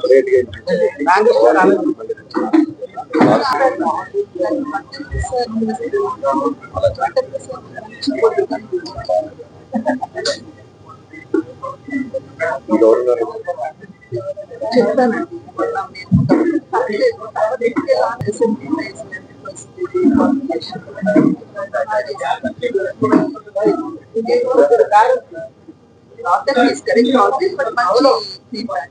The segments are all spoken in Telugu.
అందుకే సెపరేట్ గా governor Not that he's correct always, but much feedback.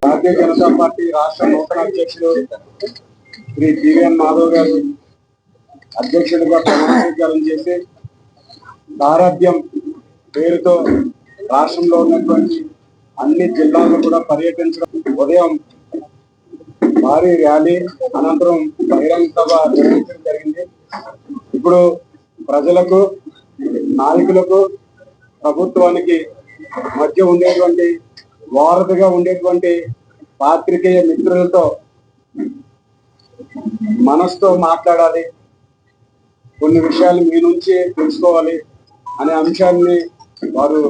Bharatiya Janata Party రాష్ట్ర నూతన అధ్యక్షుడు శ్రీ జీవన్ మాధవ్ గారు అధ్యక్షుడిగా ప్రమాణస్వీకారం చేసి సారథ్యం పేరుతో రాష్ట్రంలో ఉన్నటువంటి అన్ని జిల్లాల్లో కూడా పర్యటించడం ఉదయం భారీ ర్యాలీ అనంతరం బహిరంగ సభ నిర్వహించడం జరిగింది. ఇప్పుడు ప్రజలకు నాయకులకు ప్రభుత్వానికి మధ్య ఉండేటువంటి వారధిగా ఉండేటువంటి పాత్రికేయ మిత్రులతో మనసుతో మాట్లాడాలి. కొన్ని విషయాలు మీ నుంచి తెలుసుకోవాలి అనే అంశాన్ని వారు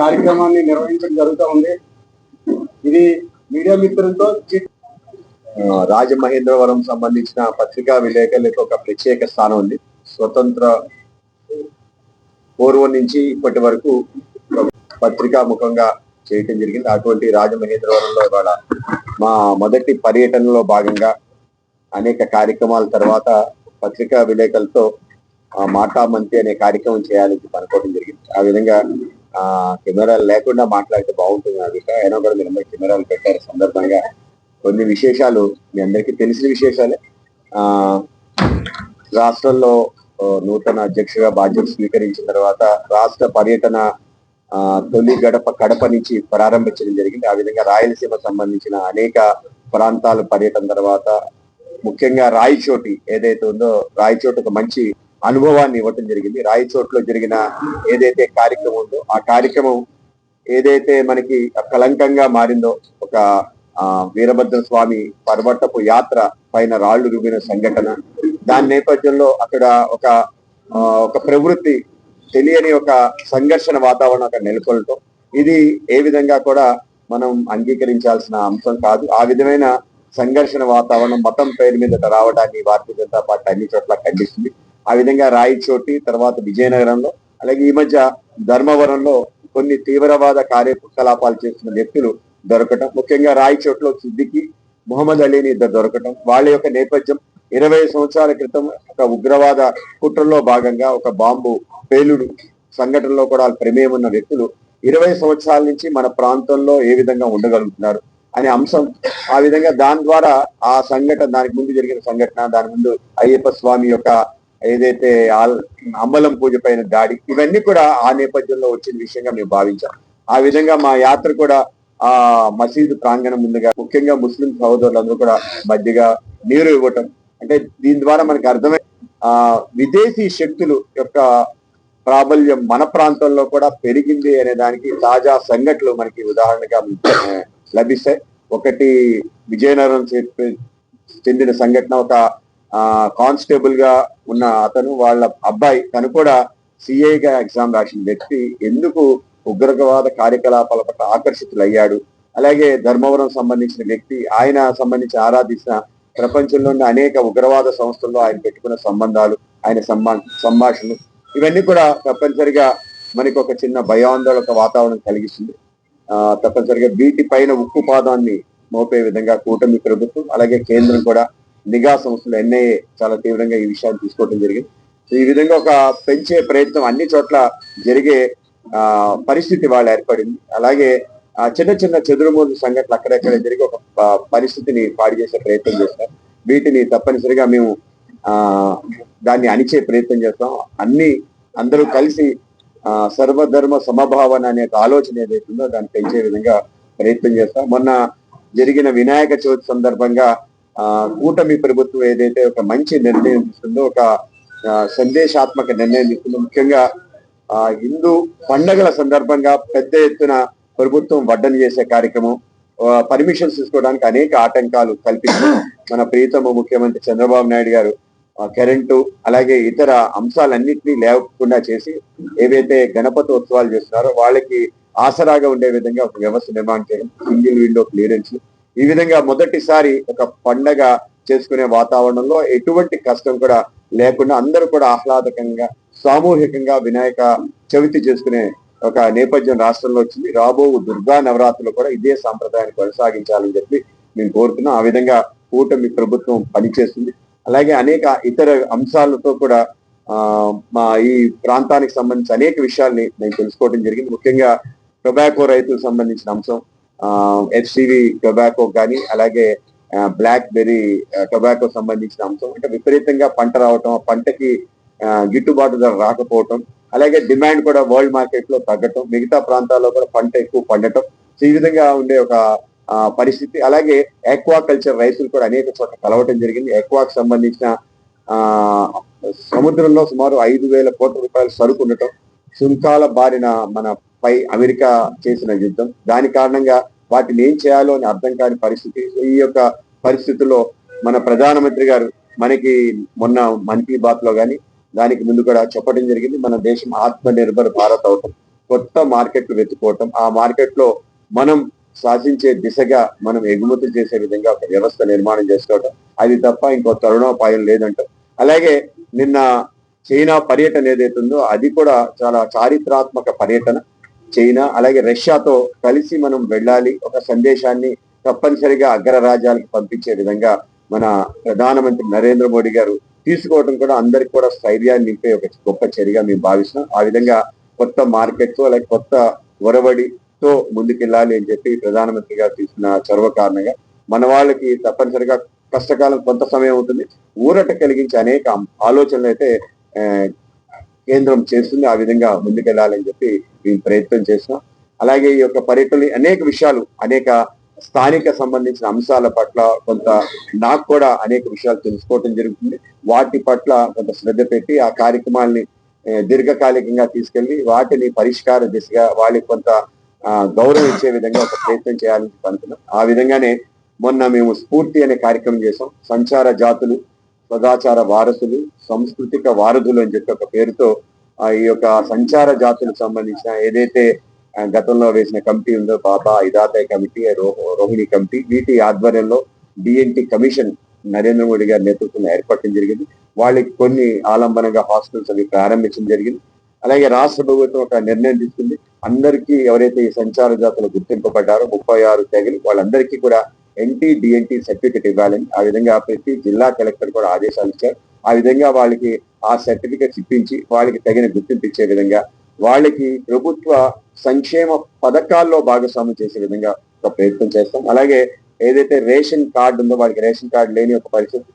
కార్యక్రమాన్ని నిర్వహించడం జరుగుతూ ఉంది. ఇది మీడియా మిత్రులతో రాజమహేంద్రవరం సంబంధించిన పత్రికా విలేకరులకు ఒక ప్రత్యేక స్థానం ఉంది. స్వతంత్ర పూర్వం నుంచి ఇప్పటి వరకు పత్రికా ముఖంగా చేయటం జరిగింది. అటువంటి రాజమహేంద్రవరంలో ఇవాళ మా మొదటి పర్యటనలో భాగంగా అనేక కార్యక్రమాల తర్వాత పత్రికా విలేకరులతో మాటా మంతి అనే కార్యక్రమం చేయాలని అనుకోవడం జరిగింది. ఆ విధంగా కెమెరాలు లేకుండా మాట్లాడితే బాగుంటుంది నా అయినా కూడా మీరు అందరూ కెమెరాలు పెట్టారు సందర్భంగా. కొన్ని విశేషాలు మీ అందరికీ తెలిసిన విశేషాలే. ఆ రాష్ట్రంలో నూతన అధ్యక్షుగా బాధ్యత స్వీకరించిన తర్వాత రాష్ట్ర పర్యటన తొలి గడప కడప నుంచి ప్రారంభించడం జరిగింది. ఆ విధంగా రాయలసీమ సంబంధించిన అనేక ప్రాంతాల పర్యటన తర్వాత ముఖ్యంగా రాయచోటి ఏదైతే ఉందో రాయచోటి ఒక మంచి అనుభవాన్ని ఇవ్వటం జరిగింది. రాయచోట్లో జరిగిన ఏదైతే కార్యక్రమం ఉందో ఆ కార్యక్రమం ఏదైతే మనకి కలంకంగా మారిందో ఒక ఆ వీరభద్ర స్వామి పర్వతపు యాత్ర పైన రాళ్ళు రూపిన సంఘటన దాని నేపథ్యంలో అక్కడ ఒక ఆ, ఒక ప్రవృత్తి తెలియని ఒక సంఘర్షణ వాతావరణం అక్కడ నెలకొల్టం ఇది ఏ విధంగా కూడా మనం అంగీకరించాల్సిన అంశం కాదు. ఆ విధమైన సంఘర్షణ వాతావరణం మతం పేరు మీద రావడాన్ని భారతీయ జనతా పార్టీ అన్ని చోట్ల ఖండిస్తుంది. ఆ విధంగా రాయచోటి తర్వాత విజయనగరంలో అలాగే ఈ మధ్య ధర్మవరంలో కొన్ని తీవ్రవాద కార్యకలాపాలు చేస్తున్న వ్యక్తులు దొరకటం ముఖ్యంగా రాయచోట్లో సిద్దికి ముహమ్మద్ అలీని ఇద్దరు దొరకటం వాళ్ళ యొక్క నేపథ్యం ఇరవై సంవత్సరాల క్రితం ఒక ఉగ్రవాద కుట్రలో భాగంగా ఒక బాంబు పేలుడు సంఘటనలో కూడా వాళ్ళ ప్రమేయం ఉన్న వ్యక్తులు ఇరవై సంవత్సరాల నుంచి మన ప్రాంతంలో ఏ విధంగా ఉండగలుగుతున్నారు అనే అంశం. ఆ విధంగా దాని ద్వారా ఆ సంఘటన దానికి ముందు జరిగిన సంఘటన దాని ముందు అయ్యప్ప స్వామి యొక్క ఏదైతే ఆల్- అమ్మలం పూజ పైన దాడి ఇవన్నీ కూడా ఆ నేపథ్యంలో వచ్చిన విషయంగా మేము భావించాం. ఆ విధంగా మా యాత్ర కూడా ఆ మసీదు ప్రాంగణం ముందుగా ముఖ్యంగా ముస్లిం సహోదరులందరూ కూడా మధ్యగా నీరు ఇవ్వటం. అంటే దీని ద్వారా మనకి అర్థమై ఆ విదేశీ శక్తులు యొక్క ప్రాబల్యం మన ప్రాంతంలో కూడా పెరిగింది అనే దానికి తాజా సంఘటనలు మనకి ఉదాహరణగా లభిస్తాయి. ఒకటి విజయనగరం చెందిన సంఘటన ఒక కానిస్టేబుల్గా ఉన్న అతను వాళ్ళ అబ్బాయి తను కూడా సిఐగా ఎగ్జామ్ రాసిన వ్యక్తి. ఎందుకు ఉగ్రవాద కార్యకలాపాల పట్ల ఆకర్షితులయ్యాడు? అలాగే ధర్మవరం సంబంధించిన వ్యక్తి ఆయన సంబంధించి ఆరాధించిన ప్రపంచంలో ఉన్న అనేక ఉగ్రవాద సంస్థల్లో ఆయన పెట్టుకున్న సంబంధాలు ఆయన సంభా సంభాషణలు. ఇవన్నీ కూడా తప్పనిసరిగా మనకి ఒక చిన్న భయాందోళన వాతావరణం కలిగిస్తుంది. ఆ, తప్పనిసరిగా వీటి పైన ఉక్కు పాదాన్ని మోపే విధంగా కూటమి ప్రభుత్వం అలాగే కేంద్రం కూడా నిఘా సంస్థలు ఎన్ఐఏ చాలా తీవ్రంగా ఈ విషయాన్ని తీసుకోవడం జరిగింది. సో ఈ విధంగా ఒక పెంచే ప్రయత్నం అన్ని చోట్ల జరిగే ఆ పరిస్థితి వాళ్ళు ఏర్పడింది. అలాగే ఆ చిన్న చిన్న చెదురుమూడు సంఘటనలు అక్కడెక్కడ జరిగి ఒక పరిస్థితిని పాడు చేసే ప్రయత్నం చేస్తాం వీటిని తప్పనిసరిగా మేము ఆ దాన్ని అణిచే ప్రయత్నం చేస్తాం. అన్ని అందరూ కలిసి ఆ సర్వధర్మ సమభావన అనే ఒక ఆలోచన ఏదైతుందో దాన్ని పెంచే విధంగా ప్రయత్నం చేస్తాం. మొన్న జరిగిన వినాయక చవితి సందర్భంగా కూటమి ప్రభుత్వం ఏదైతే ఒక మంచి నిర్ణయం ఇస్తుందో ఒక సందేశాత్మక నిర్ణయం ఇస్తుందో ముఖ్యంగా ఆ హిందూ పండగల సందర్భంగా పెద్ద ఎత్తున ప్రభుత్వం వడ్డన చేసే కార్యక్రమం పర్మిషన్స్ తీసుకోవడానికి అనేక ఆటంకాలు కల్పించి మన ప్రీతమ ముఖ్యమంత్రి చంద్రబాబు నాయుడు గారు కరెంటు అలాగే ఇతర అంశాలన్నింటినీ లేకుండా చేసి ఏవైతే గణపతి ఉత్సవాలు చేస్తున్నారో వాళ్ళకి ఆసరాగా ఉండే విధంగా ఒక వ్యవస్థ నిర్మాణం చేయడం సింగిల్ విండో క్లియరెన్స్ ఈ విధంగా మొదటిసారి ఒక పండగ చేసుకునే వాతావరణంలో ఎటువంటి కష్టం కూడా లేకుండా అందరూ కూడా ఆహ్లాదకంగా సామూహికంగా వినాయక చవితి చేసుకునే ఒక నేపథ్యం రాష్ట్రంలో వచ్చింది. రాబో దుర్గా నవరాత్రులు కూడా ఇదే సాంప్రదాయాన్ని కొనసాగించాలని చెప్పి మేము కోరుతున్నాం. ఆ విధంగా కూటమి ప్రభుత్వం పనిచేస్తుంది. అలాగే అనేక ఇతర అంశాలతో కూడా మా ఈ ప్రాంతానికి సంబంధించి అనేక విషయాల్ని నేను తెలుసుకోవడం జరిగింది. ముఖ్యంగా టొబాకో రైతులకు సంబంధించిన అంశం Um, హెచ్డివి టొబాకో కానీ అలాగే బ్లాక్ బెర్రీ టొబాకో సంబంధించిన అంశం. అంటే విపరీతంగా పంట రావటం పంటకి గిట్టుబాటు ధర రాకపోవటం అలాగే డిమాండ్ కూడా వరల్డ్ మార్కెట్లో తగ్గటం మిగతా ప్రాంతాల్లో కూడా పంట ఎక్కువ పండటం ఈ విధంగా ఉండే ఒక పరిస్థితి. అలాగే ఎక్వాకల్చర్ రైతులు కూడా అనేక చోట్ల కలవటం జరిగింది. ఎక్వాకు సంబంధించిన సముద్రంలో సుమారు ఐదు వేల కోట్ల రూపాయల సరుకు ఉండటం సుంకాల బారిన మన పై అమెరికా చేసిన యుద్ధం. దాని కారణంగా వాటిని ఏం చేయాలో అని అర్థం కాని పరిస్థితి. ఈ యొక్క పరిస్థితుల్లో మన ప్రధానమంత్రి గారు మనకి మొన్న మన్ కీ బాత్లో గాని దానికి ముందు కూడా చెప్పడం జరిగింది. మన దేశం ఆత్మ నిర్భర్ భారత్ అవటం కొత్త మార్కెట్లు వెతుక్కోవటం. ఆ మార్కెట్లో మనం సాధించే దిశగా మనం ఎగుమతి చేసే విధంగా ఒక వ్యవస్థ నిర్మాణం చేసుకోవటం. అది తప్ప ఇంకో తరుణోపాయం లేదంట అలాగే నిన్న చైనా పర్యటన ఏదైతుందో అది కూడా చాలా చారిత్రాత్మక పర్యటన. చైనా అలాగే రష్యాతో కలిసి మనం వెళ్ళాలి. ఒక సందేశాన్ని తప్పనిసరిగా అగ్రరాజ్యాలకు పంపించే విధంగా మన ప్రధానమంత్రి నరేంద్ర మోడీ గారు తీసుకోవడం కూడా అందరికి కూడా స్థైర్యాన్ని నింపే ఒక గొప్ప చర్యగా మేము భావిస్తున్నాం. ఆ విధంగా కొత్త మార్కెట్తో అలాగే కొత్త ఒరవడితో ముందుకెళ్ళాలి అని చెప్పి ప్రధానమంత్రి గారు తీసుకున్న చొరవ కారణంగా మన వాళ్ళకి తప్పనిసరిగా కష్టకాలం కొంత సమయం ఉంటుంది. ఊరట కలిగించే అనేక ఆలోచనలు అయితే కేంద్రం చేస్తుంది ఆ విధంగా ముందుకెళ్ళాలని చెప్పి మేము ప్రయత్నం చేస్తాం అలాగే ఈ యొక్క పర్యటనలు అనేక విషయాలు అనేక స్థానిక సంబంధించిన అంశాల పట్ల కొంత నాకు కూడా అనేక విషయాలు తెలుసుకోవటం జరుగుతుంది. వాటి పట్ల కొంత శ్రద్ధ పెట్టి ఆ కార్యక్రమాల్ని దీర్ఘకాలికంగా తీసుకెళ్ళి వాటిని పరిష్కార దిశగా వాళ్ళకి కొంత గౌరవం ఇచ్చే విధంగా ఒక ప్రయత్నం చేయాలని అనుకున్నాం. ఆ విధంగానే మొన్న మేము స్ఫూర్తి అనే కార్యక్రమం చేసాం సంచార జాతులు సదాచార వారసులు సాంస్కృతిక వారధులు అని చెప్పి ఒక పేరుతో ఈ యొక్క సంచార జాతులకు సంబంధించిన ఏదైతే గతంలో వేసిన కమిటీ ఉందో బాబా ఇదాతయ కమిటీ రోహిణి కమిటీ వీటి ఆధ్వర్యంలో డిఎన్టీ కమిషన్ నరేంద్ర మోడీ గారి నేతృత్వంలో ఏర్పడటం జరిగింది. వాళ్ళకి కొన్ని ఆలంబనంగా హాస్టల్స్ అవి ప్రారంభించడం జరిగింది. అలాగే రాష్ట్ర ప్రభుత్వం ఒక నిర్ణయం తీసుకుంది. అందరికీ ఎవరైతే ఈ సంచార జాతులు గుర్తింపబడ్డారో ముప్పై ఆరు తెగలు వాళ్ళందరికీ కూడా ఎన్టీ డిఎన్టీ సర్టిఫికెట్ ఇవ్వాలని ఆ విధంగా ప్రతి జిల్లా కలెక్టర్ కూడా ఆదేశాలు ఇచ్చారు. ఆ విధంగా వాళ్ళకి ఆ సర్టిఫికెట్స్ ఇప్పించి వాళ్ళకి తగిన గుర్తింపు ఇచ్చే విధంగా వాళ్ళకి ప్రభుత్వ సంక్షేమ పథకాల్లో భాగస్వామ్యం చేసే విధంగా ఒక ప్రయత్నం చేస్తాం. అలాగే ఏదైతే రేషన్ కార్డు ఉందో వాళ్ళకి రేషన్ కార్డు లేని ఒక పరిస్థితి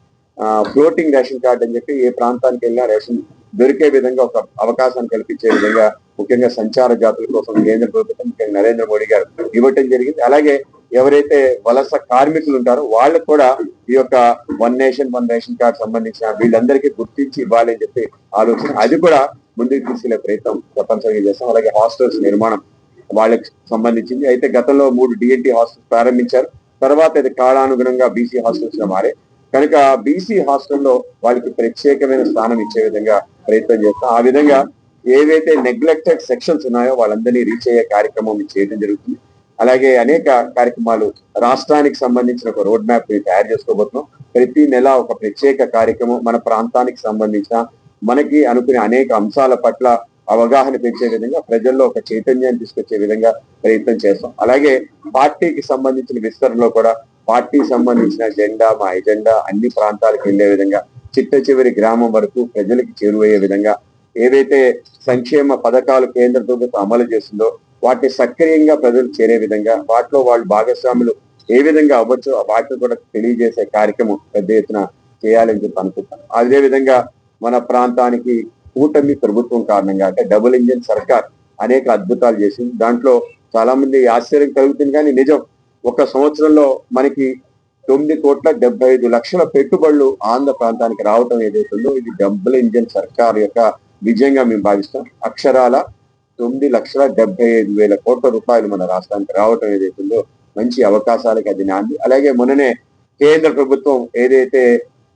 ఫ్లోటింగ్ రేషన్ కార్డు అని చెప్పి ఏ ప్రాంతానికి వెళ్ళినా రేషన్ దొరికే విధంగా ఒక అవకాశాన్ని కల్పించే విధంగా ముఖ్యంగా సంచార జాతుల కోసం కేంద్ర ప్రభుత్వం ముఖ్యంగా నరేంద్ర మోడీ గారు ఇవ్వటం జరిగింది. అలాగే ఎవరైతే వలస కార్మికులు ఉంటారో వాళ్ళకు కూడా ఈ యొక్క one nation one ration card సంబంధించిన వీళ్ళందరికీ గుర్తించి ఇవ్వాలి అని చెప్పి ఆలోచన. అది కూడా ముందుకు తీసుకెళ్ళే ప్రయత్నం తప్పనిసరిగా చేస్తాం. అలాగే హాస్టల్స్ నిర్మాణం వాళ్ళకి సంబంధించింది. అయితే గతంలో మూడు డిఎన్టీ హాస్టల్స్ ప్రారంభించారు. తర్వాత ఇది కాలానుగుణంగా బీసీ హాస్టల్స్గా మారే. కనుక బీసీ హాస్టల్లో వాళ్ళకి ప్రత్యేకమైన స్థానం ఇచ్చే విధంగా ప్రయత్నం చేస్తాం. ఆ విధంగా ఏవైతే నెగ్లెక్టెడ్ సెక్షన్స్ ఉన్నాయో వాళ్ళందరినీ రీచ్ అయ్యే కార్యక్రమం చేయడం జరుగుతుంది. అలాగే అనేక కార్యక్రమాలు రాష్ట్రానికి సంబంధించిన ఒక రోడ్ మ్యాప్ని తయారు చేసుకోబోతున్నాం. ప్రతి నెల ఒక ప్రత్యేక కార్యక్రమం మన ప్రాంతానికి సంబంధించిన మనకి అనుకునే అనేక అంశాల పట్ల అవగాహన పెంచే విధంగా ప్రజల్లో ఒక చైతన్యాన్ని తీసుకొచ్చే విధంగా ప్రయత్నం చేస్తాం. అలాగే పార్టీకి సంబంధించిన విస్తరణలో కూడా పార్టీ సంబంధించిన జెండా మా ఎజెండా అన్ని ప్రాంతాలకు వెళ్ళే విధంగా చిట్ట చివరి గ్రామం వరకు ప్రజలకు చేరువయ్యే విధంగా ఏవైతే సంక్షేమ పథకాలు కేంద్ర ప్రభుత్వం అమలు చేస్తుందో వాటిని సక్రియంగా ప్రజలు చేరే విధంగా వాటిలో వాళ్ళు భాగస్వాములు ఏ విధంగా అవ్వచ్చో వాటిని కూడా తెలియజేసే కార్యక్రమం పెద్ద ఎత్తున చేయాలని చెప్పి అనుకుంటాను అదేవిధంగా మన ప్రాంతానికి కూటమి ప్రభుత్వం కారణంగా అంటే డబుల్ ఇంజిన్ సర్కార్ అనేక అద్భుతాలు చేసింది. దాంట్లో చాలా మంది ఆశ్చర్యం కలుగుతుంది కానీ నిజం ఒక సంవత్సరంలో మనకి తొమ్మిది కోట్ల డెబ్బై ఐదు లక్షల పెట్టుబడులు ఆంధ్ర ప్రాంతానికి రావటం ఏదైతుందో ఇది డబుల్ ఇంజిన్ సర్కార్ యొక్క విజయంగా మేము భావిస్తాం అక్షరాల తొమ్మిది లక్షల డెబ్బై ఐదు వేల కోట్ల రూపాయలు మన రాష్ట్రానికి రావటం ఏదైతుందో మంచి అవకాశాలకి అది నాంది. అలాగే మొన్ననే కేంద్ర ప్రభుత్వం ఏదైతే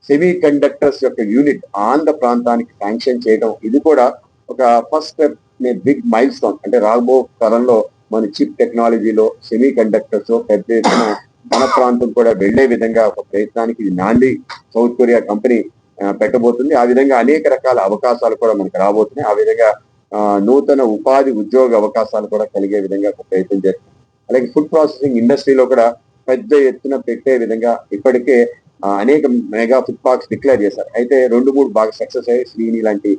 సెమీ కండక్టర్స్ యొక్క యూనిట్ ఆంధ్ర ప్రాంతానికి శాంక్షన్ చేయడం ఇది కూడా ఒక first step big milestone అంటే రాబో తరంలో మన చిప్ టెక్నాలజీలో సెమీ కండక్టర్స్ పెద్ద ఎత్తున మన ప్రాంతం కూడా వెళ్ళే విధంగా ఒక ప్రయత్నానికి ఇది నాంది. సౌత్ కొరియా కంపెనీ పెట్టబోతుంది. ఆ విధంగా అనేక రకాల అవకాశాలు కూడా మనకు రాబోతున్నాయి. ఆ విధంగా నూతన ఉపాధి ఉద్యోగ అవకాశాలు కూడా కలిగే విధంగా ఒక ప్రయత్నం జరిగింది అలాగే ఫుడ్ ప్రాసెసింగ్ ఇండస్ట్రీలో కూడా పెద్ద ఎత్తున పెట్టే విధంగా ఇప్పటికే అనేక మెగా ఫుడ్ పార్క్స్ డిక్లేర్ చేశారు. అయితే రెండు మూడు బాగా సక్సెస్ అయ్యాయి. శ్రీని లాంటి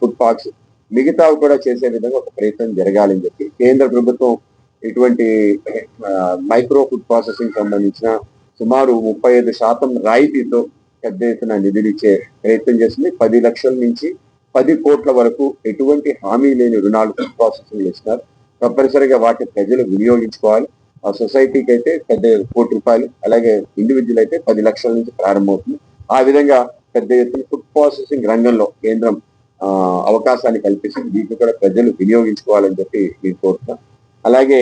ఫుడ్ పార్క్స్ మిగతావి కూడా చేసే విధంగా ఒక ప్రయత్నం జరగాలని చెప్పి కేంద్ర ప్రభుత్వం ఇటువంటి మైక్రో ఫుడ్ ప్రాసెసింగ్ సంబంధించిన సుమారు ముప్పై ఐదు శాతం రాయితీతో పెద్ద ఎత్తున నిధులు ఇచ్చే ప్రయత్నం చేసింది. పది లక్షల నుంచి పది కోట్ల వరకు ఎటువంటి హామీ లేని రుణాలు ఫుడ్ ప్రాసెసింగ్ ఇస్తున్నారు తప్పనిసరిగా వాటి ప్రజలు వినియోగించుకోవాలి. ఆ సొసైటీకి అయితే పెద్ద కోటి రూపాయలు అలాగే ఇండివిజువల్ అయితే పది లక్షల నుంచి ప్రారంభమవుతుంది. ఆ విధంగా పెద్ద ఎత్తున ఫుడ్ ప్రాసెసింగ్ రంగంలో కేంద్రం అవకాశాన్ని కల్పిస్తుంది. దీన్ని కూడా ప్రజలు వినియోగించుకోవాలని చెప్పి నేను కోరుతున్నాను అలాగే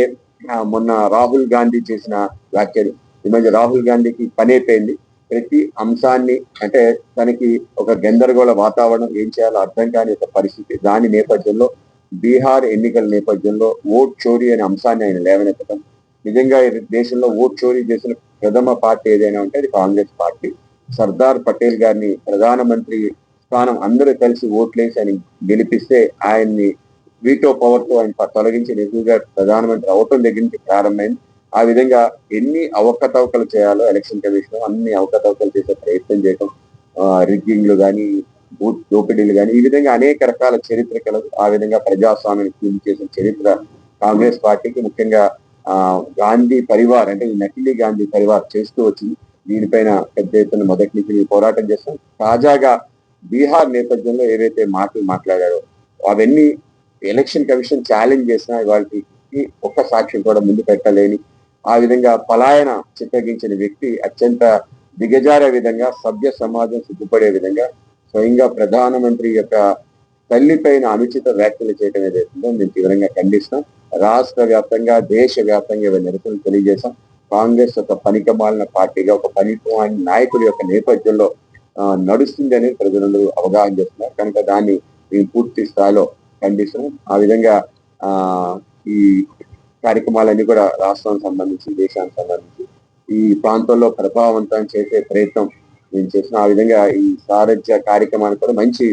మొన్న రాహుల్ గాంధీ చేసిన వ్యాఖ్యలు. ఈ మధ్య రాహుల్ గాంధీకి పని అయిపోయింది. ప్రతి అంశాన్ని అంటే తనకి ఒక గందరగోళ వాతావరణం ఏం చేయాలో అర్థం కాని ఒక పరిస్థితి. దాని నేపథ్యంలో బీహార్ ఎన్నికల నేపథ్యంలో ఓట్ చోరీ అనే అంశాన్ని ఆయన లేవనెత్తడం నిజంగా ఈ దేశంలో ఓట్ చోరీ చేసిన ప్రథమ పార్టీ ఏదైనా ఉంటే అది కాంగ్రెస్ పార్టీ. సర్దార్ పటేల్ గారిని ప్రధానమంత్రి స్థానం అందరూ కలిసి ఓట్లేసి ఆయన గెలిపిస్తే ఆయన్ని వీటో పవర్తో ఆయన తొలగించి నిజంగా ప్రధానమంత్రి అవటం దగ్గర నుంచి ప్రారంభమైంది. ఆ విధంగా ఎన్ని అవకతవకలు చేయాలో ఎలక్షన్ కమిషన్ అన్ని అవకతవకలు చేసే ప్రయత్నం చేయటం రిగ్గింగ్లు కానీ బూత్ దోపిడీలు కానీ ఈ విధంగా అనేక రకాల చరిత్ర కలదు ఆ విధంగా ప్రజాస్వామ్యం పూర్తి చేసిన చరిత్ర కాంగ్రెస్ పార్టీకి ముఖ్యంగా ఆ గాంధీ పరివార్ అంటే ఈ నకిలీ గాంధీ పరివార్ చేస్తూ వచ్చింది. దీనిపైన పెద్ద ఎత్తున మొదటి నుంచి పోరాటం చేస్తాం. తాజాగా బీహార్ నేపథ్యంలో ఏవైతే మాటలు మాట్లాడారో అవన్నీ ఎలక్షన్ కమిషన్ ఛాలెంజ్ చేసినా వాటికి ఒక్క సాక్ష్యం కూడా ముందు పెట్టలేని ఆ విధంగా పలాయన చిత్తగించిన వ్యక్తి అత్యంత దిగజారే విధంగా సభ్య సమాజం సిగ్గుపడే విధంగా స్వయంగా ప్రధానమంత్రి యొక్క తల్లిపైన అనుచిత వ్యాఖ్యలు చేయడం ఏదైతుందో మేము తీవ్రంగా ఖండిస్తాం రాష్ట్ర వ్యాప్తంగా దేశ వ్యాప్తంగా ఇవి నిరసనలు తెలియజేశాం. కాంగ్రెస్ ఒక పనికమాలిన పార్టీగా ఒక పనికిమాలిన నాయకుల యొక్క నేపథ్యంలో నడుస్తుంది అనేది ప్రజలందరూ అవగాహన చేస్తున్నారు. కనుక దాన్ని మేము పూర్తి స్థాయిలో ఖండిస్తున్నాం. ఆ విధంగా ఈ కార్యక్రమాలన్నీ కూడా రాష్ట్రానికి సంబంధించి దేశానికి సంబంధించి ఈ ప్రాంతంలో ప్రభావవంతం చేసే ప్రయత్నం నేను చేసిన. ఆ విధంగా ఈ సారథ్య కార్యక్రమానికి కూడా మంచి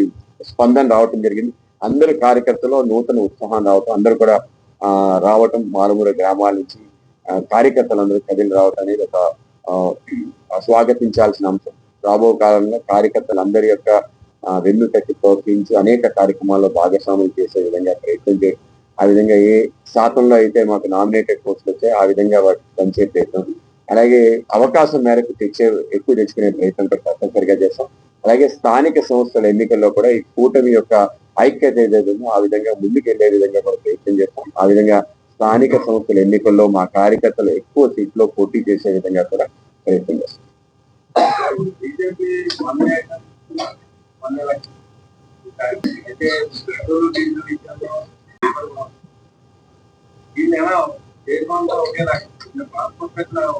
స్పందన రావటం జరిగింది. అందరు కార్యకర్తలు నూతన ఉత్సాహం రావటం అందరూ కూడా ఆ రావటం మారుమూల గ్రామాల నుంచి కార్యకర్తలందరూ కదిలి రావటం అనేది ఒక స్వాగతించాల్సిన అంశం. రాబో కాలంలో కార్యకర్తలందరి యొక్క వెన్నుకట్టి వెన్ను తట్టి ప్రోత్సహించి అనేక కార్యక్రమాల్లో భాగస్వాములు చేసే విధంగా ప్రయత్నం చేయాలి ఆ విధంగా ఏ శాతంలో అయితే మాకు నామినేటెడ్ పోస్టులు వచ్చాయి ఆ విధంగా వాటికి పంచే ప్రయత్నం. అలాగే అవకాశం మేరకు తెచ్చే ఎక్కువ తెచ్చుకునే ప్రయత్నం కూడా తప్పనిసరిగా చేస్తాం. అలాగే స్థానిక సంస్థల ఎన్నికల్లో కూడా ఈ కూటమి యొక్క ఐక్యత ఏదైతే ఆ విధంగా ముందుకు వెళ్ళే విధంగా కూడా ప్రయత్నం చేస్తాం. ఆ విధంగా స్థానిక సంస్థల ఎన్నికల్లో మా కార్యకర్తలు ఎక్కువ సీట్లో పోటీ చేసే విధంగా కూడా ప్రయత్నం చేస్తాం. బీజేపీ అయితే పెట్రోల్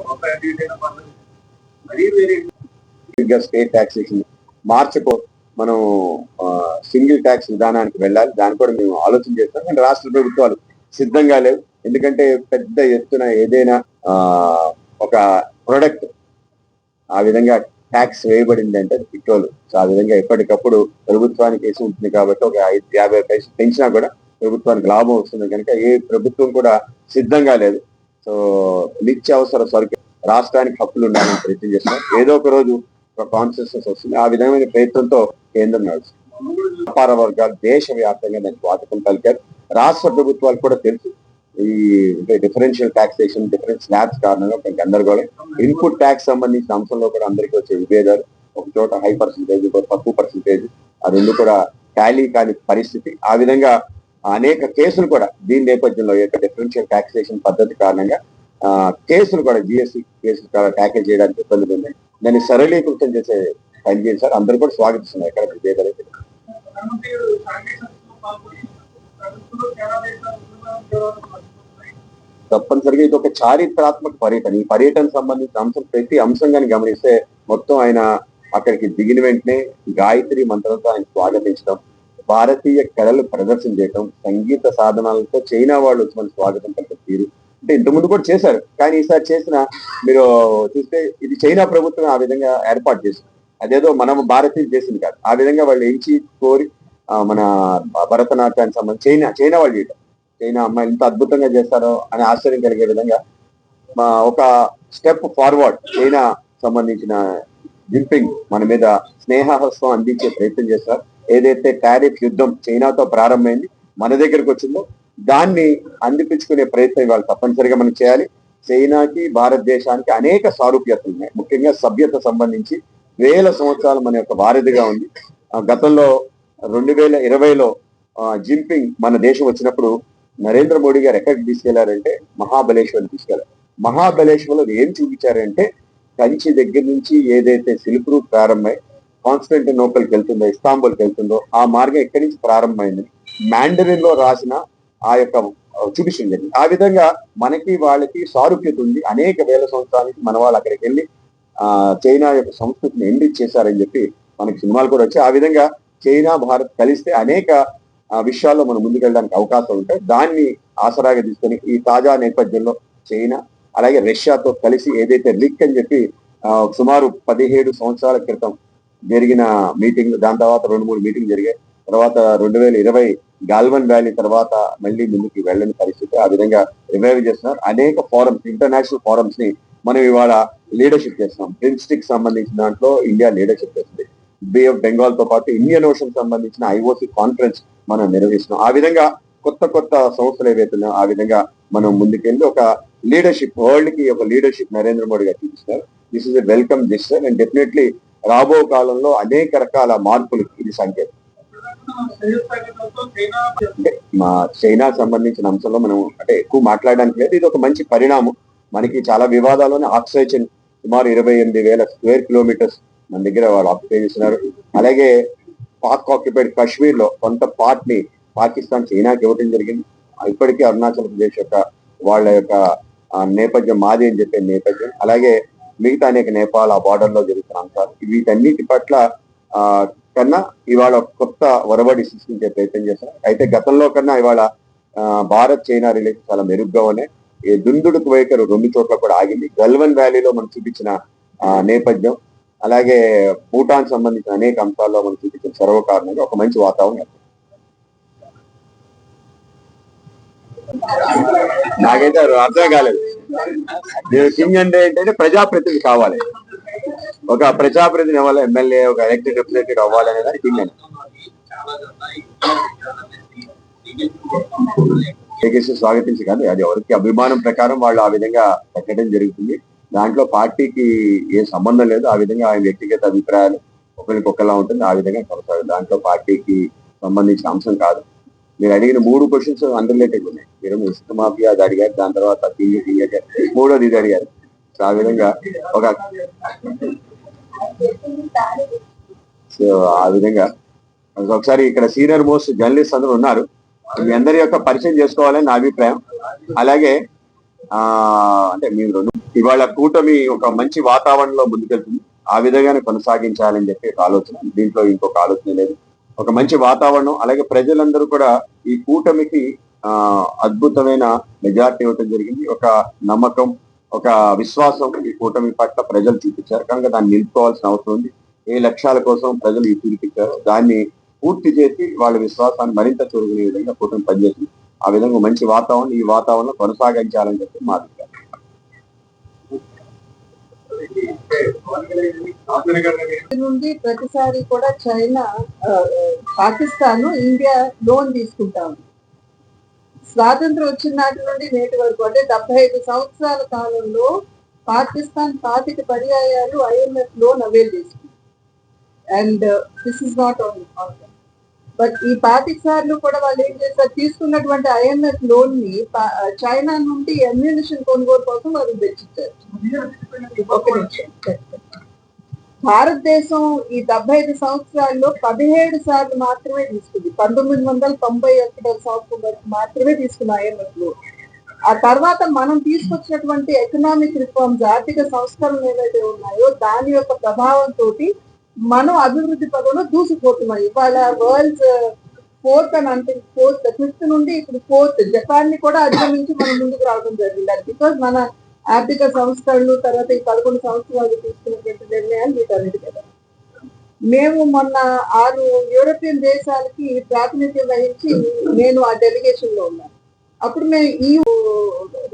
దేశంలో మరీ వేరే స్టేట్ టాక్సేషన్. మార్చకో. మనం సింగిల్ ట్యాక్స్ విధానానికి వెళ్ళాలి. దాన్ని కూడా మేము ఆలోచన చేస్తాం. కానీ రాష్ట్ర ప్రభుత్వాలు సిద్ధంగా లేవు. ఎందుకంటే పెద్ద ఎత్తున ఏదైనా ఒక ప్రొడక్ట్ ఆ విధంగా ట్యాక్స్ వేయబడింది అంటే పెట్రోల్. సో ఆ విధంగా ఎప్పటికప్పుడు ప్రభుత్వానికి వేసి ఉంటుంది కాబట్టి ఒక ఐదు యాభై పైసలు పెంచినా కూడా ప్రభుత్వానికి లాభం వస్తుంది కనుక ఏ ప్రభుత్వం కూడా సిద్ధంగా లేదు. సో నిత్యావసర సరుకు రాష్ట్రానికి హక్కులు ఉండాలని ప్రయత్నం చేస్తున్నాం. ఏదో ఒక రోజు ఒక కాన్షియస్నెస్ వస్తుంది. ఆ విధమైన ప్రయత్నంతో కేంద్రం నడుస్తుంది. వ్యాపార వర్గాలు దేశవ్యాప్తంగా దానికి వాతకం పలికారు. రాష్ట్ర ప్రభుత్వాలు కూడా తెలుసు. ఈ డిఫరెన్షియల్ టాక్సేషన్ డిఫరెంట్ స్లాబ్స్ కారణంగా కొంచెం గందరగోళం. ఇన్పుట్ ట్యాక్స్ సంబంధించిన అంశంలో కూడా అందరికీ వచ్చే విభేదాలు. ఒక చోట హై పర్సంటేజ్ ఒక తక్కువ పర్సంటేజ్ ఆ రెండు కూడా టాలీ కాని పరిస్థితి. ఆ విధంగా అనేక కేసులు కూడా దీని నేపథ్యంలో యొక్క డిఫరెన్షియల్ టాక్సేషన్ పద్ధతి కారణంగా కేసులు కూడా జిఎస్టీ కేసులు కూడా ట్యాకిల్ చేయడానికి ఇబ్బందులు ఉన్నాయి. దాన్ని సరళీకృతం చేసే పని చేశారు అందరూ కూడా స్వాగతిస్తున్నారు ఎక్కడ విభేదాలు తప్పనిసరిగా ఇది ఒక చారిత్రాత్మక పర్యటన. ఈ పర్యటన సంబంధించిన అంశం ప్రతి అంశంగాని గమనిస్తే మొత్తం ఆయన అక్కడికి దిగిన వెంటనే గాయత్రి మంత్రంతో ఆయన స్వాగతించడం భారతీయ కళలు ప్రదర్శన చేయటం సంగీత సాధనాలతో చైనా వాళ్ళు వచ్చి మన స్వాగతం పలికే తీరు. అంటే ఇంతకుముందు కూడా చేశారు. కానీ ఈసారి చేసిన మీరు చూస్తే ఇది చైనా ప్రభుత్వం ఆ విధంగా ఏర్పాటు చేసింది. అదేదో మనం భారతీయులు చేసింది కాదు. ఆ విధంగా వాళ్ళు ఎంచి కోరి మన భరతనాట్యానికి సంబంధించి చైనా చైనా వాళ్ళు చేయటం. చైనా అమ్మాయిలు ఇంత అద్భుతంగా చేస్తారో అని ఆశ్చర్యం కలిగే విధంగా మా ఒక స్టెప్ ఫార్వర్డ్ చైనా సంబంధించిన జింపింగ్ మన మీద స్నేహహస్వం అందించే ప్రయత్నం చేస్తారు. ఏదైతే టారిఫ్ యుద్ధం చైనాతో ప్రారంభమైంది మన దగ్గరకు వచ్చిందో దాన్ని అందిపించుకునే ప్రయత్నం ఇవాళ తప్పనిసరిగా మనం చేయాలి. చైనాకి భారతదేశానికి అనేక సారూప్యతలు ఉన్నాయి. ముఖ్యంగా సభ్యత సంబంధించి వేల సంవత్సరాలు మన యొక్క వారధిగా ఉంది. గతంలో రెండు వేల ఇరవైలో జింపింగ్ మన దేశం వచ్చినప్పుడు నరేంద్ర మోడీ గారు ఎక్కడికి తీసుకెళ్ళారంటే మహాబలేశ్వరం తీసుకెళ్ళారు. మహాబలేశ్వరంలో ఏం చూపించారంటే కంచి దగ్గర నుంచి ఏదైతే సిల్క్ రూట్ ప్రారంభమై కాన్స్టంటినోపల్కి వెళ్తుందో ఇస్తాంబుల్కి వెళ్తుందో ఆ మార్గం ఎక్కడి నుంచి ప్రారంభమైంది? మ్యాండరిన్లో రాసిన ఆ యొక్క చూపించింది జరిగింది. ఆ విధంగా మనకి వాళ్ళకి సారూప్యత ఉంది. అనేక వేల సంవత్సరాలకి మన వాళ్ళు అక్కడికి వెళ్ళి ఆ చైనా యొక్క సంస్కృతిని ఎండిట్ చేశారని చెప్పి మనకి సినిమాలు కూడా వచ్చాయి. ఆ విధంగా చైనా భారత్ కలిస్తే అనేక విషయాల్లో మనం ముందుకెళ్ళడానికి అవకాశం ఉంటాయి. దాన్ని ఆసరాగా తీసుకొని ఈ తాజా నేపథ్యంలో చైనా అలాగే రష్యాతో కలిసి ఏదైతే లిక్ అని చెప్పి సుమారు పదిహేడు సంవత్సరాల క్రితం జరిగిన మీటింగ్ దాని తర్వాత రెండు మూడు మీటింగ్ జరిగాయి. తర్వాత రెండు వేల ఇరవై గాల్వన్ వ్యాలీ తర్వాత మళ్ళీ ముందుకు వెళ్ళని పరిస్థితి ఆ విధంగా రివైవ్ చేస్తున్నారు. అనేక ఫారమ్స్ ఇంటర్నేషనల్ ఫారమ్స్ని మనం ఇవాళ లీడర్షిప్ చేస్తున్నాం. ప్రిన్స్టిక్ సంబంధించిన దాంట్లో ఇండియా లీడర్షిప్ చేస్తుంది. బే ఆఫ్ బెంగాల్తో పాటు ఇండియన్ ఓషన్ సంబంధించిన ఐఓసి కాన్ఫరెన్స్ మనం నిర్వహిస్తున్నాం. ఆ విధంగా కొత్త కొత్త సంస్థలు ఏవైతే ఆ విధంగా మనం ముందుకెళ్ళి ఒక లీడర్షిప్ వరల్డ్కి ఒక లీడర్షిప్ నరేంద్ర మోడీ గారు చూపిస్తారు this is a welcome gesture and definitely రాబో కాలంలో అనేక రకాల మార్పులు ఇది సంకేతం. అంటే మా చైనా సంబంధించిన అంశంలో మనం అంటే ఎక్కువ మాట్లాడడానికి లేదు. ఇది ఒక మంచి పరిణామం. మనకి చాలా వివాదాల్లోనే ఆక్సిజన్ సుమారు ఇరవై ఎనిమిది వేల స్క్వేర్ కిలోమీటర్స్ మన దగ్గర వాళ్ళు ఆక్యుపై చేస్తున్నారు. అలాగే పాక్ ఆక్యుపైడ్ కశ్మీర్లో కొంత పార్ట్ని పాకిస్తాన్ చైనాకి ఇవ్వడం జరిగింది. ఇప్పటికీ అరుణాచల్ ప్రదేశ్ యొక్క వాళ్ళ యొక్క నేపథ్యం మాది అని చెప్పే నేపథ్యం. అలాగే మిగతా అనేక నేపాల్ ఆ బార్డర్లో జరుగుతున్న అంశాలు. వీటన్నిటి పట్ల ఆ కన్నా ఇవాళ కొత్త ఒరబడి సృష్టించే ప్రయత్నం చేశారు. అయితే గతంలో కన్నా ఇవాళ భారత్ చైనా రిలేషన్ చాలా మెరుగ్గా ఉన్నాయి. ఈ దుందుడుకు వైఖరు రెండు చోట్ల కూడా ఆగింది. గల్వన్ వ్యాలీలో మనం చూపించిన నేపథ్యం అలాగే భూటాన్ సంబంధించిన అనేక అంశాల్లో మనం చూపించిన సర్వకారణంగా ఒక మంచి వాతావరణం నాకైతే అర్థం కాలేదు. నేను కింగ్ అంటే ఏంటంటే ప్రజాప్రతినిధి కావాలి. ఒక ప్రజాప్రతినిధి అవ్వాలి ఎమ్మెల్యే ఒక ఎలక్టెడ్ రిప్రజెంటేటివ్ అవ్వాలి అనేది కింగ్ అని కేకేసి స్వాగతించి కానీ అది ఎవరికి అభిమానం ప్రకారం వాళ్ళు ఆ విధంగా పెట్టడం జరుగుతుంది. దాంట్లో పార్టీకి ఏ సంబంధం లేదు. ఆ విధంగా ఆయన వ్యక్తిగత అభిప్రాయాలు ఒకరికి ఒకలా ఉంటుంది. ఆ విధంగా కొనసాగు దాంట్లో పార్టీకి సంబంధించిన అంశం కాదు. మీరు అడిగిన మూడు క్వశ్చన్స్ అన్రిలేటెడ్ ఉన్నాయి. మీరు ఇసుక మాఫియా అది అడిగారు దాని తర్వాత కింగ్ కింగ్ మూడోది ఇది అడిగారు. సో ఆ విధంగా ఒక సో ఆ విధంగా ఒకసారి ఇక్కడ సీనియర్ మోస్ట్ జర్నలిస్ట్ అందరూ ఉన్నారు. మీ అందరి యొక్క పరిచయం చేసుకోవాలని నా అభిప్రాయం. అలాగే ఆ అంటే మీరు రెండు ఇవాళ కూటమి ఒక మంచి వాతావరణంలో ముందుకెళ్తుంది. ఆ విధంగానే కొనసాగించాలని చెప్పి ఒక ఆలోచన. దీంట్లో ఇంకొక ఆలోచన లేదు. ఒక మంచి వాతావరణం అలాగే ప్రజలందరూ కూడా ఈ కూటమికి ఆ, అద్భుతమైన మెజార్టీ ఇవ్వటం జరిగింది. ఒక నమ్మకం ఒక విశ్వాసం ఈ కూటమి పట్ల ప్రజలు చూపించారు. కనుక దాన్ని నిలుపుకోవాల్సిన అవసరం ఉంది. ఏ లక్ష్యాల కోసం ప్రజలు ఈ చూపించారు దాన్ని పూర్తి చేసి వాళ్ళ విశ్వాసాన్ని మరింత చూరుకునే విధంగా కూటమి పనిచేసింది. ఆ విధంగా మంచి వాతావరణం ఈ వాతావరణం కొనసాగించాలని చెప్పి మాది నుండి ప్రతిసారి కూడా చైనా పాకిస్తాన్ ఇండియా లోన్ తీసుకుంటాం. స్వాతంత్రం వచ్చిన నాటి నుండి నేటి వరకు అంటే డెబ్బై ఐదు సంవత్సరాల కాలంలో పాకిస్తాన్ పాతిక పర్యాయాలు ఐఎంఎఫ్ లోన్ అవైల్ చేసుకుంది and this is not only but ఈ పాతిక సార్లు కూడా వాళ్ళు ఏం చేస్తారు తీసుకున్నటువంటి ఐఎంఎఫ్ లోన్ని చైనా నుండి అమ్యూనిషన్ కొనుగోలు కోసం వాళ్ళు తెచ్చిచ్చారు. భారతదేశం ఈ డెబ్బై ఐదు సంవత్సరాల్లో పదిహేడు సార్లు మాత్రమే తీసుకుంది. పంతొమ్మిది వందల తొంభై ఒకటో సంవత్సరం వరకు మాత్రమే తీసుకున్న ఐఎంఎఫ్లో ఆ తర్వాత మనం తీసుకొచ్చినటువంటి ఎకనామిక్ రిఫార్మ్స్ ఆర్థిక సంస్కరణలు ఏవైతే ఉన్నాయో దాని యొక్క ప్రభావంతో మనం అభివృద్ధి పదంలో దూసుకుపోతున్నాం. ఇవాళ వరల్డ్ ఫోర్త్ అని అంటే ఫోర్త్ ఫిఫ్త్ నుండి ఇప్పుడు ఫోర్త్. జపాన్ని కూడా అధిగమించి మనం ముందుకు రావడం జరిగింది. బికాస్ మన ఆర్థిక సంస్కరణలు తర్వాత ఈ పదకొండు సంవత్సరాలు తీసుకున్నటువంటి నిర్ణయాలు వీటన్నిటి కదా. మేము మొన్న ఆరు యూరోపియన్ దేశాలకి ప్రాతినిధ్యం వహించి నేను ఆ డెలిగేషన్లో ఉన్నాను. అప్పుడు మేము ఈ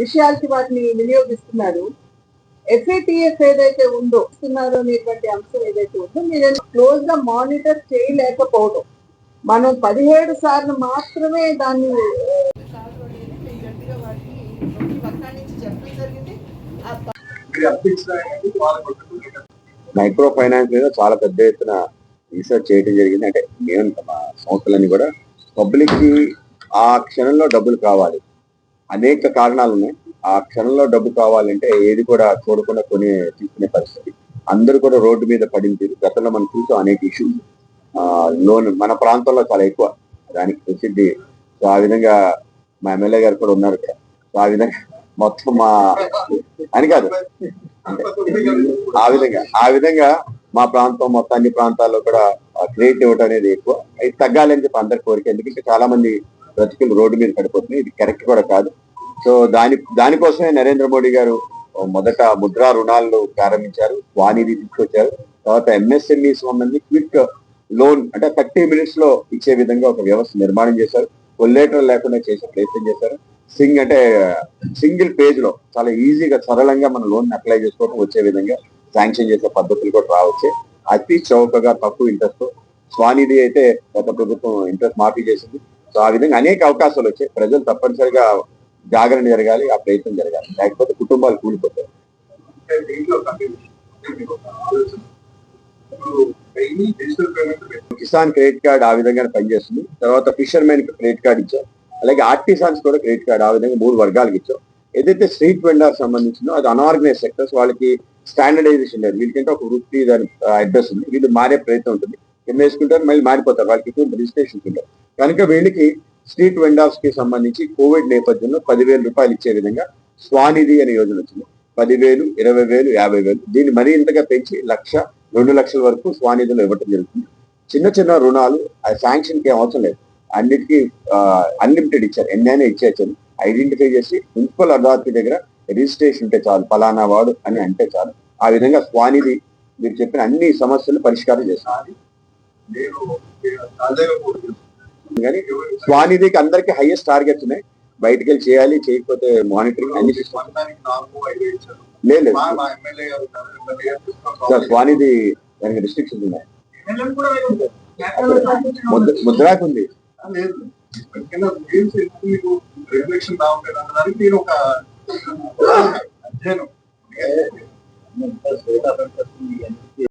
విషయాలకి వాటిని వినియోగిస్తున్నారు. ఎఫ్ఏటిఎఫ్ ఏదైతే ఉందో ఇస్తున్నారు అనేటువంటి అంశం ఏదైతే ఉందో మీరు క్లోజ్గా మానిటర్ చేయలేకపోవడం మనం పదిహేడు సార్లు మాత్రమే దాన్ని మైక్రో ఫైనాన్స్ మీద చాలా పెద్ద ఎత్తున రీసెర్చ్ చేయడం జరిగింది. అంటే మేము మా సంస్థలన్నీ కూడా పబ్లిక్కి ఆ క్షణంలో డబ్బులు కావాలి. అనేక కారణాలు ఉన్నాయి. ఆ క్షణంలో డబ్బు కావాలంటే ఏది కూడా చూడకుండా కొని తీసుకునే పరిస్థితి. అందరూ కూడా రోడ్డు మీద పడింది. గతంలో మనం చూసాం అనేక ఇష్యూస్. ఆ లోన్ మన ప్రాంతంలో చాలా ఎక్కువ. దానికి ప్రసిద్ధి. సో ఆ విధంగా మా ఎమ్మెల్యే గారు కూడా ఉన్నారు. ఇక్కడ సో ఆ విధంగా మొత్తం మా అని కాదు. ఆ విధంగా ఆ విధంగా మా ప్రాంతం మొత్తం అన్ని ప్రాంతాల్లో కూడా క్రియేట్ ఇవ్వడం అనేది ఎక్కువ. ఇది తగ్గాలని చెప్పి అందరి కోరిక. ఎందుకంటే చాలా మంది బ్రతుకులు రోడ్డు మీద పడిపోతున్నాయి. ఇది కరెక్ట్ కూడా కాదు. సో దాని దానికోసమే నరేంద్ర మోడీ గారు మొదట ముద్రా రుణాలను ప్రారంభించారు. స్వానిధి తీసుకొచ్చారు. తర్వాత ఎంఎస్ఎంఈ సంబంధించి క్విక్ లోన్ అంటే థర్టీ మినిట్స్లో ఇచ్చే విధంగా ఒక వ్యవస్థ నిర్మాణం చేశారు. కొల్లేటర్ లేకుండా చేసే ప్రయత్నం చేశారు. సింగ్ అంటే సింగిల్ పేజ్లో చాలా ఈజీగా సరళంగా మన లోన్ అప్లై చేసుకోవడం వచ్చే విధంగా శాంక్షన్ చేసే పద్ధతులు కూడా రావచ్చు. అతి చౌకగా తక్కువ ఇంట్రెస్ట్ స్వానిధి అయితే గత ప్రభుత్వం ఇంట్రెస్ట్ మాఫీ చేసింది. సో ఆ విధంగా అనేక అవకాశాలు వచ్చాయి. ప్రజలు తప్పనిసరిగా జాగరణ జరగాలి ఆ ప్రయత్నం జరగాలి. లేకపోతే కుటుంబాలు కూలిపోతాయి. డైలీ కిసాన్ క్రెడిట్ కార్డ్ ఆ విధంగా పనిచేస్తుంది. తర్వాత ఫిషర్మెన్ క్రెడిట్ కార్డ్ ఇచ్చాం అలాగే ఆర్టిసాన్స్ కూడా క్రెడిట్ కార్డ్ ఆ విధంగా మూడు వర్గాలకు ఇచ్చాం ఏదైతే స్ట్రీట్ వెండర్ సంబంధించిందో అది అనార్గనైజ్ సెక్టర్స్ వాళ్ళకి స్టాండర్డైజేషన్ లేదు. వీళ్ళకంటే ఒక వృత్తి దాని అడ్రస్ ఉంది. వీళ్ళు మారే ప్రయత్నం ఉంటుంది. కింద వేసుకుంటారు మళ్ళీ మారిపోతారు. వాళ్ళకి రిజిస్ట్రేషన్ ఉంటారు కనుక వీళ్ళకి స్ట్రీట్ వెండర్స్కి సంబంధించి కోవిడ్ నేపథ్యంలో పదివేల రూపాయలు ఇచ్చే విధంగా స్వానిధి అనే యోజన వచ్చింది. పదివేలు ఇరవై వేలు యాభై వేలు. దీన్ని మరీ ఇంతగా పెంచి లక్ష రెండు లక్షల వరకు స్వానిధిలో ఇవ్వటం జరుగుతుంది. చిన్న చిన్న రుణాలు శాంక్షన్కి అవసరం లేదు. అన్నిటికీ అన్లిమిటెడ్ ఇచ్చారు. ఎన్నైనా ఇచ్చేసారు ఐడెంటిఫై చేసి మున్సిపల్ అథారిటీ దగ్గర రిజిస్ట్రేషన్ ఉంటే చాలు ఫలానా వాడు అని అంటే చాలు. ఆ విధంగా స్వానిధి మీరు చెప్పిన అన్ని సమస్యలు పరిష్కారం చేస్తారు నేను తాజాగా కానీ స్వానిధికి అందరికి హైయెస్ట్ టార్గెట్స్ ఉన్నాయి. బయటికి వెళ్ళి చేయాలి చేయకపోతే మానిటరింగ్ అన్ని లేదు సార్, స్వానిధి దానికి రిస్ట్రిక్షన్స్ ఉన్నాయి. ముద్రాకు ఉంది. అధ్యయనం.